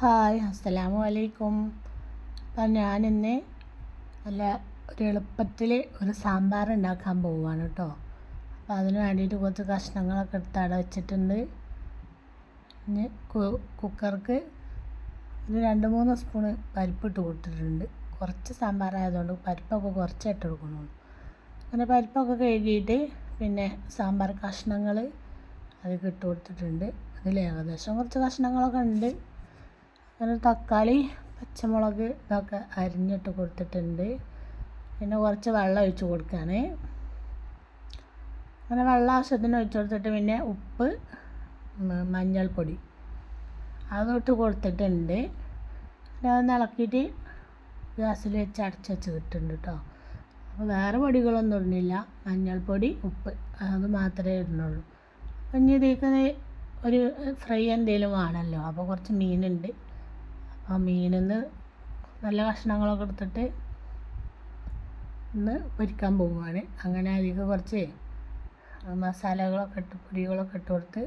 Hi അസ്സലാമു അലൈക്കും. അപ്പം ഞാനിന്ന് നല്ല ഒരു എളുപ്പത്തിൽ ഒരു സാമ്പാർ ഉണ്ടാക്കാൻ പോവുകയാണ് കേട്ടോ. അപ്പം അതിന് വേണ്ടിയിട്ട് കുറച്ച് കഷ്ണങ്ങളൊക്കെ എടുത്ത് അട വെച്ചിട്ടുണ്ട്. ഇനി കുക്കർക്ക് ഒരു രണ്ട് മൂന്ന് സ്പൂണ് പരിപ്പിട്ട് കൊടുത്തിട്ടുണ്ട്. കുറച്ച് സാമ്പാർ ആയതുകൊണ്ട് പരിപ്പൊക്കെ കുറച്ച് ഇട്ട് കൊടുക്കണുള്ളൂ അങ്ങനെ പരിപ്പൊക്കെ കഴുകിയിട്ട് പിന്നെ സാമ്പാർ കഷ്ണങ്ങൾ അതിൽ ഇട്ട് കൊടുത്തിട്ടുണ്ട്. അതിൽ ഏകദേശം കുറച്ച് കഷ്ണങ്ങളൊക്കെ ഉണ്ട്. അങ്ങനെ തക്കാളി പച്ചമുളക് ഇതൊക്കെ അരിഞ്ഞിട്ട് കൊടുത്തിട്ടുണ്ട്. പിന്നെ കുറച്ച് വെള്ളം ഒഴിച്ച് കൊടുക്കുകയാണ് അങ്ങനെ വെള്ളം ആവശ്യത്തിന് ഒഴിച്ച് കൊടുത്തിട്ട് പിന്നെ ഉപ്പ് മഞ്ഞൾപ്പൊടി അതൊട്ട് കൊടുത്തിട്ടുണ്ട്. പിന്നെ അതൊന്ന് ഇളക്കിയിട്ട് ഗ്യാസിൽ വെച്ച് അടച്ച് വെച്ച് കിട്ടുന്നുണ്ട് കേട്ടോ. അപ്പോൾ വേറെ പൊടികളൊന്നും ഇടുന്നില്ല. മഞ്ഞൾപ്പൊടി ഉപ്പ് അത് മാത്രമേ ഇടുന്നുള്ളൂ. അപ്പം ഇനി ഇതിലേക്ക് ഒരു ഫ്രൈ എന്തെങ്കിലും വേണമല്ലോ. അപ്പോൾ കുറച്ച് മീനുണ്ട്. ആ മീനിൽ നിന്ന് നല്ല കഷ്ണങ്ങളൊക്കെ എടുത്തിട്ട് ഒന്ന് പൊരിക്കാൻ പോവുകയാണ്. അങ്ങനെ അതിലേക്ക് കുറച്ച് മസാലകളൊക്കെ ഇട്ട് പൊടികളൊക്കെ ഇട്ട് കൊടുത്ത്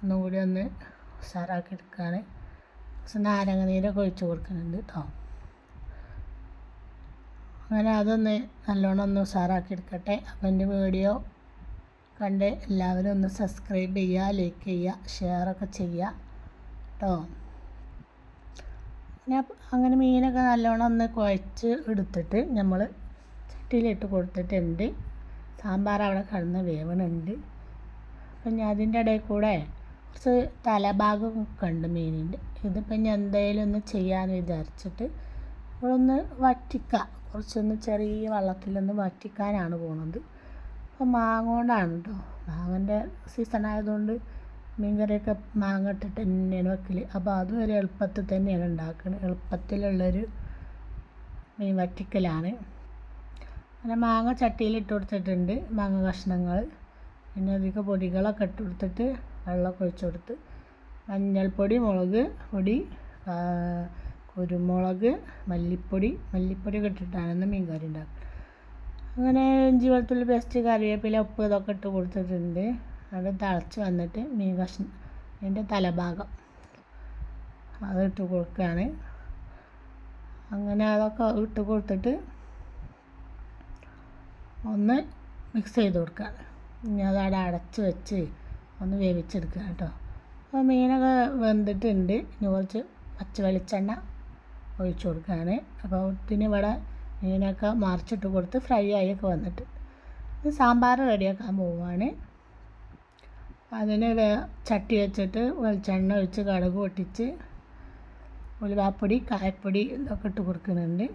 ഒന്നുകൂടി ഒന്ന് ഉഷാറാക്കി എടുക്കുകയാണ്. കുറച്ച് നാരങ്ങ നീരൊക്കെ ഒഴിച്ച് കൊടുക്കുന്നുണ്ട് കേട്ടോ. അങ്ങനെ അതൊന്ന് നല്ലോണം ഒന്ന് ഉഷാറാക്കി എടുക്കട്ടെ. അപ്പം എന്റെ വീഡിയോ കണ്ട് എല്ലാവരും ഒന്ന് സബ്സ്ക്രൈബ് ചെയ്യുക ലൈക്ക് ചെയ്യുക ഷെയറൊക്കെ ചെയ്യുക കേട്ടോ. പിന്നെ അങ്ങനെ മീനൊക്കെ നല്ലോണം ഒന്ന് കുഴച്ച് എടുത്തിട്ട് നമ്മൾ ചട്ടിയിലിട്ട് കൊടുത്തിട്ടുണ്ട്. സാമ്പാർ അവിടെ കിടന്ന് വേവണുണ്ട്. അപ്പം ഞാൻ അതിന്റെ ഇടയിൽ കൂടെ കുറച്ച് തലഭാഗം ഒക്കെ ഉണ്ട് മീനിന്റെ. ഇതിപ്പം ഞാൻ എന്തായാലും ഒന്ന് ചെയ്യാമെന്ന് വിചാരിച്ചിട്ട് ഒന്ന് വറ്റിക്കുക കുറച്ചൊന്ന് ചെറിയ വെള്ളത്തിലൊന്ന് വറ്റിക്കാനാണ് പോകുന്നത് അപ്പം മാങ്ങ കൊണ്ടാണ് കേട്ടോ മാങ്ങന്റെ സീസൺ ആയതുകൊണ്ട് മീൻകറിയൊക്കെ മാങ്ങ ഇട്ടിട്ട് തന്നെയാണ് വെക്കൽ അപ്പോൾ അതും ഒരു എളുപ്പത്തിൽ തന്നെയാണ് ഉണ്ടാക്കുന്നത് എളുപ്പത്തിലുള്ളൊരു മീൻ വറ്റിക്കലാണ്. അങ്ങനെ മാങ്ങ ചട്ടിയിൽ ഇട്ട് കൊടുത്തിട്ടുണ്ട്. മാങ്ങ കഷ്ണങ്ങൾ. പിന്നെ അധികം പൊടികളൊക്കെ ഇട്ട് കൊടുത്തിട്ട് വെള്ളമൊക്കെ ഒഴിച്ച് കൊടുത്ത്. മഞ്ഞൾപ്പൊടി മുളക് പൊടി കുരുമുളക് മല്ലിപ്പൊടി. മല്ലിപ്പൊടി ഇട്ടിട്ടാണ് മീൻ കറി ഉണ്ടാക്കുന്നത് അങ്ങനെ ഇഞ്ചി വെളുത്തുള്ളി പേസ്റ്റ് കറിവേപ്പില ഉപ്പ് ഇതൊക്കെ ഇട്ട് കൊടുത്തിട്ടുണ്ട്. അത് തിളച്ച് വന്നിട്ട് മീൻ കഷ്ണം അതിന്റെ തലഭാഗം അതിട്ട് കൊടുക്കുകയാണ്. അങ്ങനെ അതൊക്കെ ഇട്ട് കൊടുത്തിട്ട് ഒന്ന് മിക്സ് ചെയ്ത് കൊടുക്കുക. ഇനി അത് അവിടെ അടച്ച് വെച്ച് ഒന്ന് വേവിച്ചെടുക്കുക കേട്ടോ. അപ്പോൾ മീനൊക്കെ വെന്തിട്ടുണ്ട്. ഇനി കുറച്ച് പച്ച വെളിച്ചെണ്ണ ഒഴിച്ചു കൊടുക്കുകയാണ്. അപ്പോൾ പിന്നെ ഇവിടെ മീനൊക്കെ മറിച്ചിട്ട് കൊടുത്ത് ഫ്രൈ ആയൊക്കെ വന്നിട്ട്. സാമ്പാർ റെഡിയാക്കാൻ പോവുകയാണ്. അതിന് വേ ചട്ടി വെച്ചിട്ട് വെളിച്ചെണ്ണ ഒഴിച്ച് കടുക് പൊട്ടിച്ച് ഉലുവാപ്പൊടി കായപ്പൊടി ഇതൊക്കെ ഇട്ട് കൊടുക്കുന്നുണ്ട്.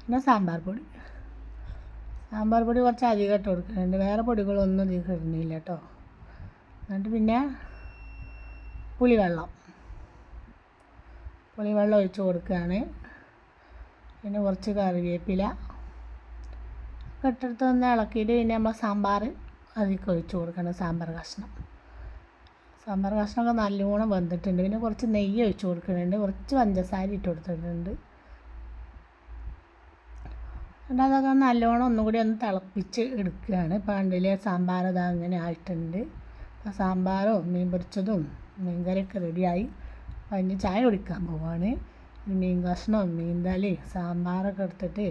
പിന്നെ സാമ്പാർ പൊടി. സാമ്പാർ പൊടി കുറച്ച് അധികം ഇട്ട് കൊടുക്കുന്നുണ്ട്. വേറെ പൊടികളൊന്നും അധികം ഇടുന്നില്ല കേട്ടോ. എന്നിട്ട് പിന്നെ പുളിവെള്ളം. പുളിവെള്ളം ഒഴിച്ച് കൊടുക്കുകയാണ്. പിന്നെ കുറച്ച് കറിവേപ്പില ഒക്കെ ഒന്ന് ഇളക്കിയിട്ട് പിന്നെ നമ്മൾ സാമ്പാർ അതിലേക്ക് ഒഴിച്ച് കൊടുക്കണം സാമ്പാർ കഷ്ണം. സാമ്പാർ കഷ്ണമൊക്കെ നല്ലോണം വെന്തിട്ടുണ്ട്. പിന്നെ കുറച്ച് നെയ്യ് ഒഴിച്ച് കൊടുക്കുന്നുണ്ട്. കുറച്ച് പഞ്ചസാര ഇട്ട് കൊടുത്തിട്ടുണ്ട്. എന്നിട്ട് അതൊക്കെ നല്ലോണം ഒന്നുകൂടി ഒന്ന് തിളപ്പിച്ച് എടുക്കുകയാണ്. പണ്ടിലെ സാമ്പാർ അത് അങ്ങനെ ആയിട്ടുണ്ട്. അപ്പോൾ സാമ്പാറും മീൻ പൊരിച്ചതും മീൻകറിയൊക്കെ റെഡിയായി. റെഡിയായി അതിന് ചായ കുടിക്കാൻ പോവാണ്. മീൻ കഷ്ണം മീൻ തലി സാമ്പാറൊക്കെ എടുത്തിട്ട്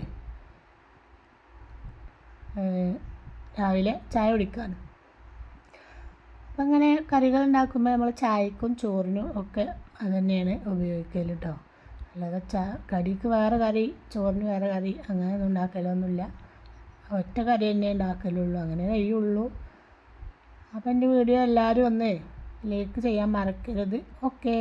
രാവിലെ ചായ കുടിക്കുകയാണ് അപ്പം അങ്ങനെ കറികൾ ഉണ്ടാക്കുമ്പോൾ നമ്മൾ ചായക്കും ചോറിനും ഒക്കെ അത് തന്നെയാണ് ഉപയോഗിക്കൽ കേട്ടോ അല്ലാതെ ചാ കടിക്ക് വേറെ കറി ചോറിന് വേറെ കറി അങ്ങനെ ഒന്നും ഉണ്ടാക്കലൊന്നുമില്ല ഒറ്റ കറി തന്നെ ഉണ്ടാക്കലുള്ളൂ. അങ്ങനെ കഴിയുള്ളൂ. അപ്പം എന്റെ വീഡിയോ എല്ലാവരും ഒന്ന് ലൈക്ക് ചെയ്യാൻ മറക്കരുത്. ഓക്കേ.